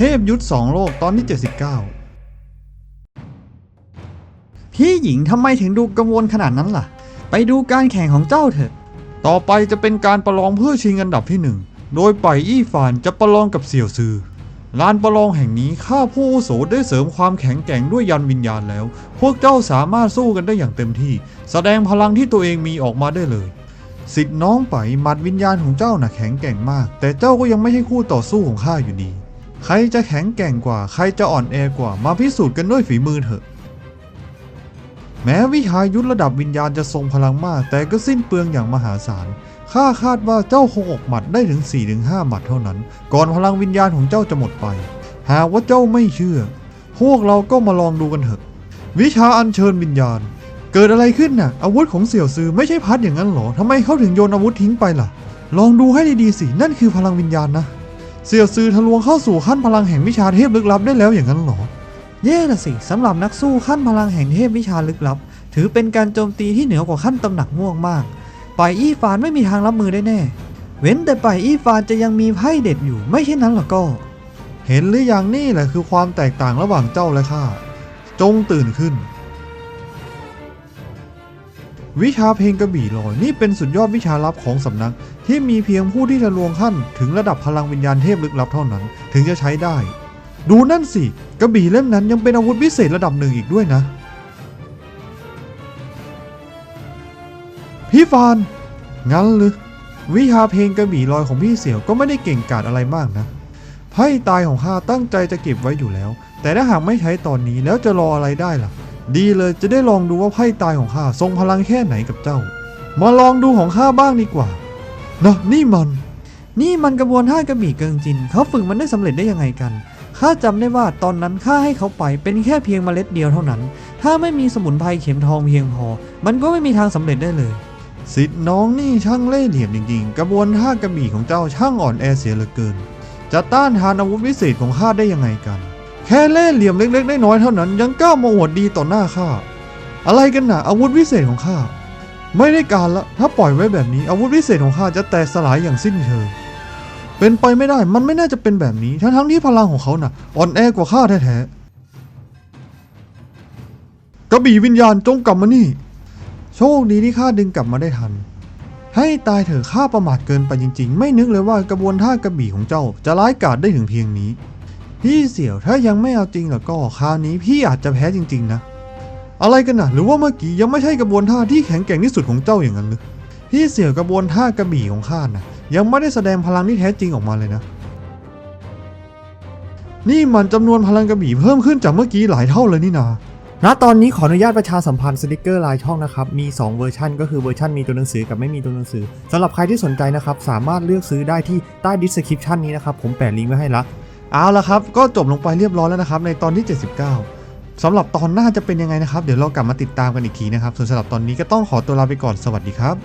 เทพยุทธสองโลกตอนที่ 79 พี่หญิงทำไมถึงดูกังวลขนาดนั้นล่ะ ไปดูการแข่งของเจ้าเถอะ ต่อไปจะเป็นการประลองเพื่อชิงอันดับที่หนึ่ง โดยไปอี้ฟานจะประลองกับเสี่ยวซือลานประลองแห่งนี้ข้าผู้โสได้เสริมความแข็งแกร่งด้วยยันวิญญาณแล้ว พวกเจ้าสามารถสู้กันได้อย่างเต็มที่ แสดงพลังที่ตัวเองมีออกมาได้เลยสิทธิ์น้องไปหมัดวิญญาณของเจ้าน่ะแข็งแกร่งมาก แต่เจ้าก็ยังไม่ใช่คู่ต่อสู้ของข้าอยู่ดี ใครจะแข็งแกร่งกว่า ใครจะอ่อนแอกว่า มาพิสูจน์กันด้วยฝีมือเถอะ แม้วิหายุทธระดับวิญญาณจะทรงพลังมาก แต่ก็สิ้นเปลืองอย่างมหาศาล ข้าคาดว่าเจ้าคงออกหมัดได้ถึง 4-5 หมัดเท่านั้น ก่อนพลังวิญญาณของเจ้าจะหมดไป หากว่าเจ้าไม่เชื่อ พวกเราก็มาลองดูกันเถอะ วิชาอัญเชิญวิญญาณ เกิดอะไรขึ้นน่ะ อาวุธของเสี่ยวซือไม่ใช่พัดอย่างนั้นหรอทำไมเขาถึงโยนอาวุธทิ้งไปล่ะ ลองดูให้ดีๆสิ นั่นคือพลังวิญญาณนะ เสียวซือทะลวงเข้าสู่ขั้นพลังแห่งวิชาเทพลึกลับได้แล้วอย่างนั้นหรอ เย่ละสิสำหรับนักสู้ขั้นพลังแห่งเทพวิชาลึกลับ ถือเป็นการโจมตีที่เหนือกว่าขั้นตำหนักม่วงมากไปอี้ฟานไม่มีทางรับมือได้แน่ เว้นแต่ไปอี้ฟานจะยังมีไพ่เด็ดอยู่ไม่เช่นนั้นหรอก็เห็นหรือยังนี่แหละคือความแตกต่างระหว่างเจ้าและข้าจงตื่นขึ้น วิชาเพลงกระบี่ลอยนี่เป็นสุดยอดวิชาลับของสำนัก ที่มีเพียงผู้ที่จะลวงขั้น ถึงระดับพลังวิญญาณเทพลึกลับเท่านั้น ถึงจะใช้ได้ ดูนั่นสิ กระบี่เล่มนั้นยังเป็นอาวุธพิเศษระดับหนึ่งอีกด้วยนะ พี่ฟาน งั้นหรือวิชาเพลงกระบี่ลอยของพี่เสี่ยวก็ไม่ได้เก่งกาจอะไรมากนะไพ่ตายของข้าตั้งใจจะเก็บไว้อยู่แล้ว แต่ถ้าหากไม่ใช้ตอนนี้แล้วจะรออะไรได้ล่ะ ดีเลยจะได้ลองดูว่าไพ่ตายของข้าทรงพลังแค่ไหนกับเจ้า มาลองดูของข้าบ้างดีกว่านะนี่มัน นี่มันกระบวนท่ากระบี่เกิงจินเขาฝึกมันได้สำเร็จได้ยังไงกันข้าจำได้ว่าตอนนั้นข้าให้เขาไปเป็นแค่เพียงเมล็ดเดียวเท่านั้น ถ้าไม่มีสมุนไพรเข็มทองเพียงพอ มันก็ไม่มีทางสำเร็จได้เลยสิทธิ์น้องนี่ช่างเล่ห์เหลี่ยมจริงๆ กระบวนท่ากระบี่ของเจ้าช่างอ่อนแอเสียเหลือเกิน จะต้านทานอาวุธวิเศษของข้าได้ยังไงกัน แค่เล่เหลี่ยมเล็กๆน้อยๆเท่านั้น ยังกล้ามาอวดดีต่อหน้าข้า อะไรกันนะอาวุธวิเศษของข้า ไม่ได้การละ ถ้าปล่อยไว้แบบนี้อาวุธวิเศษของข้าจะแตกสลายอย่างสิ้นเชิง เป็นไปไม่ได้ มันไม่น่าจะเป็นแบบนี้ ทั้งๆที่พลังของเขาน่ะ อ่อนแอกว่าข้าแท้ๆ กระบี่วิญญาณจงกลับมานี่ โชคดีที่ข้าดึงกลับมาได้ทัน ให้ตายเถอะข้าประมาทเกินไปจริง ๆ ไม่นึกเลยว่ากระบวนท่ากระบี่ของเจ้าจะร้ายกาจได้ถึงเพียงนี้ พี่เสี่ยวถ้ายังไม่เอาจริงแล้วก็คราวนี้พี่อาจจะแพ้จริง ๆ นะ อะไรกันนะหรือว่าเมื่อกี้ยังไม่ใช่กระบวนท่าที่แข็งแกร่งที่สุดของเจ้าอย่างนั้นหรือพี่เสี่ยวกระบวนท่ากระบี่ของข้านะยังไม่ได้แสดงพลังที่แท้จริงออกมาเลยนะ นี่มันจำนวนพลังกระบี่เพิ่มขึ้นจากเมื่อกี้หลายเท่าเลยนี่นาณตอนนี้ขออนุญาตประชาสัมพันธ์สติกเกอร์ลายช่องนะครับ มี 2 เวอร์ชันก็คือเวอร์ชันมีตัวหนังสือกับไม่มีตัวหนังสือสำหรับใครที่สนใจนะครับ สามารถเลือกซื้อได้ที่ใต้ดิสคริปชันนี้นะครับ ผมแปะลิงก์ไว้ให้ละ เอาละครับ ก็จบลงไปเรียบร้อยแล้วนะครับ ในตอนที่ 79สำหรับตอนหน้าจะเป็นยังไงนะครับ เดี๋ยวเรากลับมาติดตามกันอีกทีนะครับ ส่วนสำหรับตอนนี้ก็ต้องขอตัวลาไปก่อนสวัสดีครับ